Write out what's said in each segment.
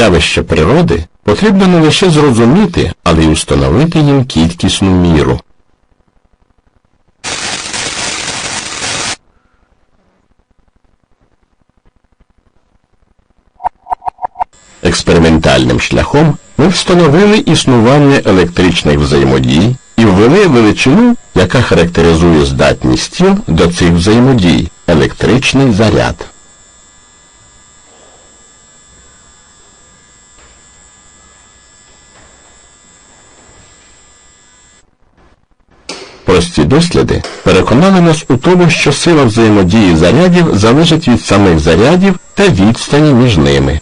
явища природи потрібно не лише зрозуміти, але й установити їм кількісну міру. Експериментальним шляхом ми встановили існування електричних взаємодій і ввели величину, яка характеризує здатність тіл до цих взаємодій електричний заряд. Прості досліди переконали нас у тому, що сила взаємодії зарядів залежить від самих зарядів та відстані між ними.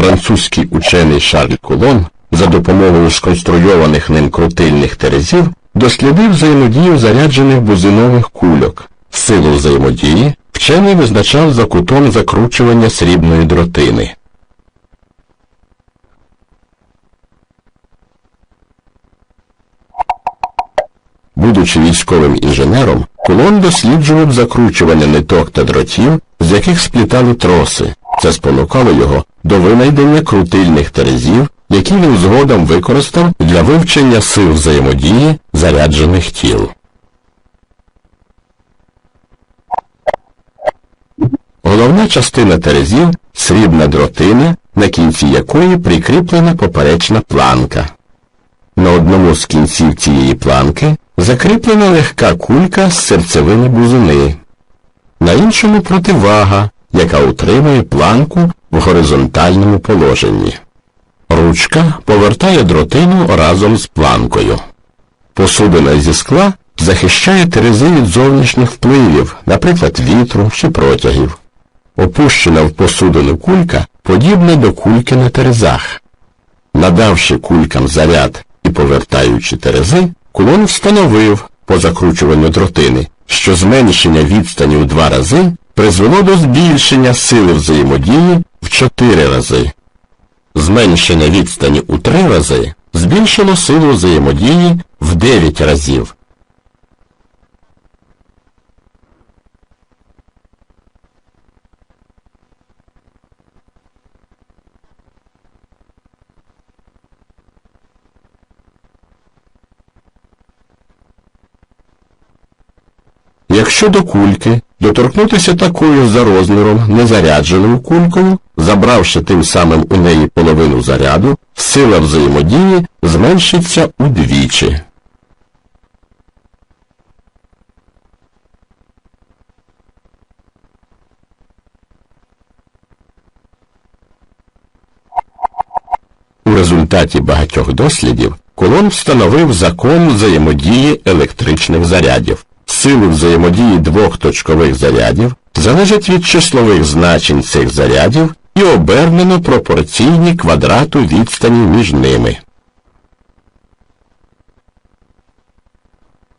Французький учений Шарль Кулон за допомогою сконструйованих ним крутильних терезів дослідив взаємодію заряджених бузинових кульок. Силу взаємодії вчений визначав за кутом закручування срібної дротини. Будучи військовим інженером, Кулон досліджував закручування ниток та дротів, з яких сплітали троси. Це спонукало його до винайдення крутильних терезів, які він згодом використав для вивчення сил взаємодії заряджених тіл. Головна частина терезів срібна дротина, на кінці якої прикріплена поперечна планка. На одному з кінців цієї планки закріплена легка кулька з серцевини бузини, на іншому противага, яка утримує планку в горизонтальному положенні. Ручка повертає дротину разом з планкою. Посудина зі скла захищає терези від зовнішніх впливів, наприклад, вітру чи протягів. Опущена в посудину кулька подібна до кульки на терезах. Надавши кулькам заряд і повертаючи терези, кулон встановив по закручуванню дротини, що зменшення відстані у два рази призвело до збільшення сили взаємодії в чотири рази. Зменшення відстані у три рази збільшило силу взаємодії в дев'ять разів. Якщо до кульки доторкнутися такою за розміром незарядженою кулькою, забравши тим самим у неї половину заряду, сила взаємодії зменшиться удвічі. У результаті багатьох дослідів Кулон встановив закон взаємодії електричних зарядів. Сили взаємодії двох точкових зарядів залежать від числових значень цих зарядів і обернено пропорційні квадрату відстані між ними.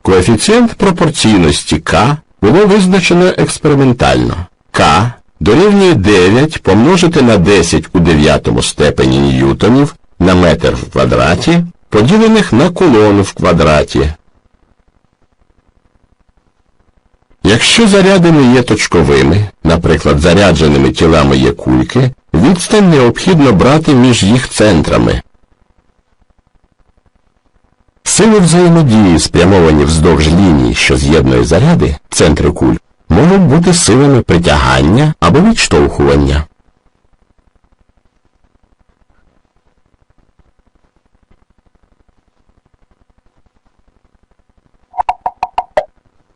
Коефіцієнт пропорційності К було визначено експериментально. К дорівнює 9 помножити на 10 у дев'ятому степені ньютонів на метр в квадраті, поділених на колону в квадраті. Якщо заряди не є точковими, наприклад, зарядженими тілами є кульки, відстань необхідно брати між їх центрами. Сили взаємодії, спрямовані вздовж лінії, що з'єднує заряди, центри куль, можуть бути силами притягання або відштовхування.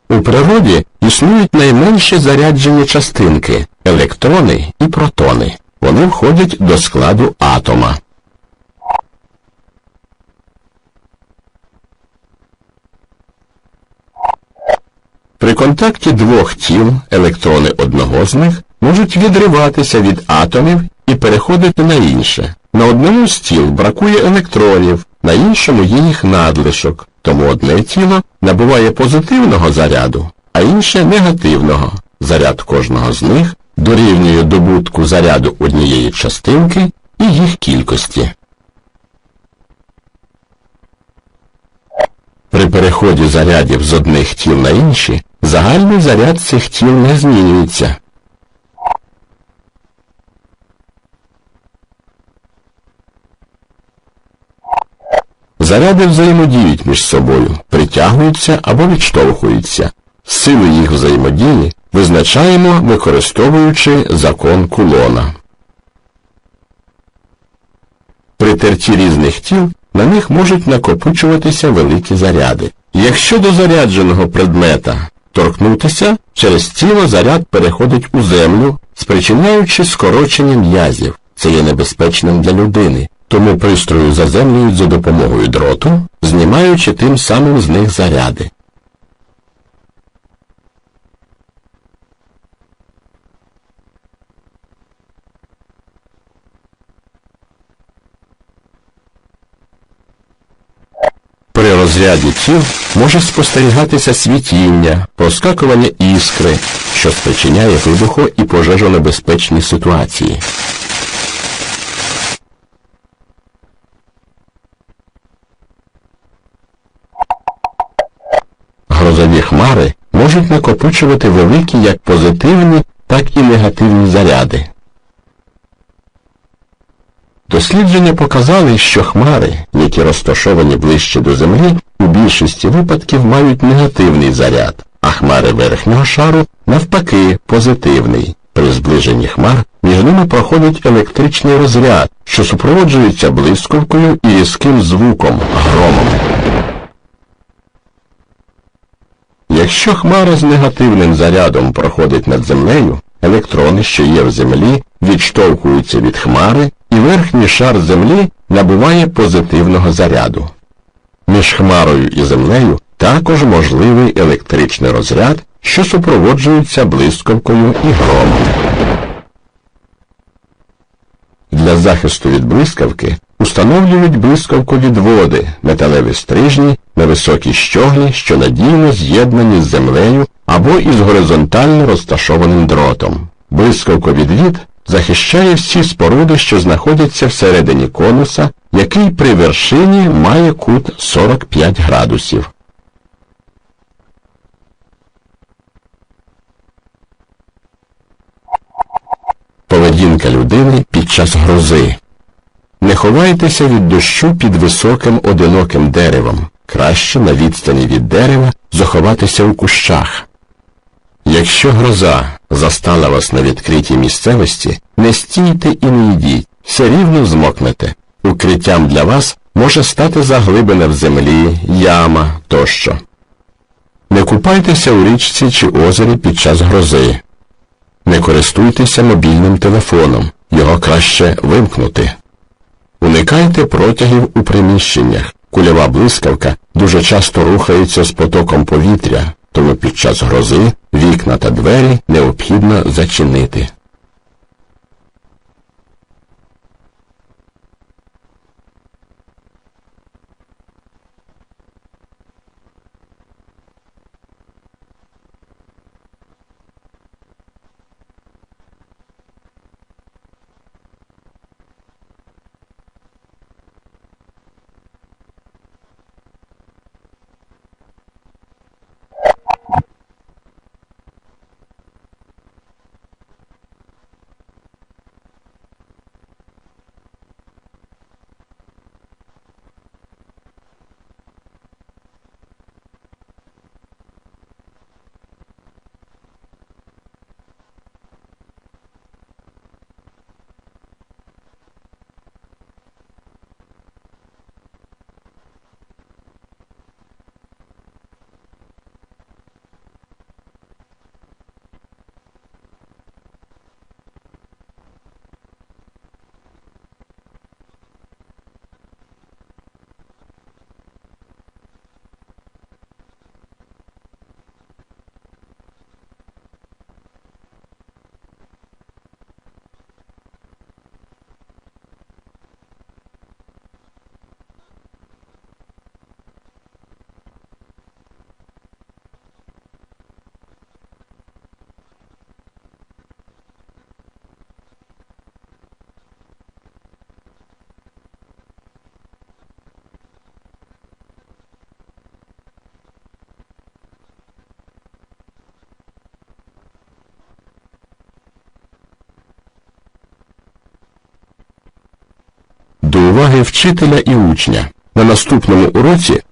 У природі існують найменші заряджені частинки електрони і протони. Вони входять до складу атома. При контакті двох тіл електрони одного з них можуть відриватися від атомів і переходити на інше. На одному з тіл бракує електронів, на іншому є їх надлишок, тому одне тіло набуває позитивного заряду, а інше негативного. Заряд кожного з них дорівнює добутку заряду однієї частинки і їх кількості. При переході зарядів з одних тіл на інші загальний заряд цих тіл не змінюється. Заряди взаємодіють між собою, притягуються або відштовхуються. Силу їх взаємодії визначаємо, використовуючи закон кулона. При терті різних тіл на них можуть накопичуватися великі заряди. Якщо до зарядженого предмета торкнутися, через тіло заряд переходить у землю, спричиняючи скорочення м'язів. Це є небезпечним для людини, тому пристрою заземлюють за допомогою дроту, знімаючи тим самим з них заряди. При розряді тіл може спостерігатися світіння, проскакування іскри, що спричиняє вибуху і пожежонебезпечні ситуації. Грозові хмари можуть накопичувати великі як позитивні, так і негативні заряди. Дослідження показали, що хмари, які розташовані ближче до Землі, у більшості випадків мають негативний заряд, а хмари верхнього шару навпаки позитивний. При зближенні хмар між ними проходить електричний розряд, що супроводжується блискавкою і різким звуком громом. Якщо хмара з негативним зарядом проходить над землею, електрони, що є в землі, відштовхуються від хмари, і верхній шар землі набуває позитивного заряду. Між хмарою і землею також можливий електричний розряд, що супроводжується блискавкою і громом. Для захисту від блискавки установлюють блискавку від води, металеві стрижні на високій щоглі, що надійно з'єднані з землею або із горизонтально розташованим дротом. Блискавковідвід захищає всі споруди, що знаходяться всередині конуса, який при вершині має кут 45 градусів. Поведінка людини під час грози. Не ховайтеся від дощу під високим одиноким деревом. Краще на відстані від дерева заховатися у кущах. Якщо гроза застала вас на відкритій місцевості, не стійте і не йдіть, все рівно змокнете. Укриттям для вас може стати заглибина в землі, яма тощо. Не купайтеся у річці чи озері під час грози. Не користуйтеся мобільним телефоном, його краще вимкнути. Уникайте протягів у приміщеннях. Кульова блискавка дуже часто рухається з потоком повітря, тому під час грози вікна та двері необхідно зачинити. Уваги вчителя і учня. На наступному уроці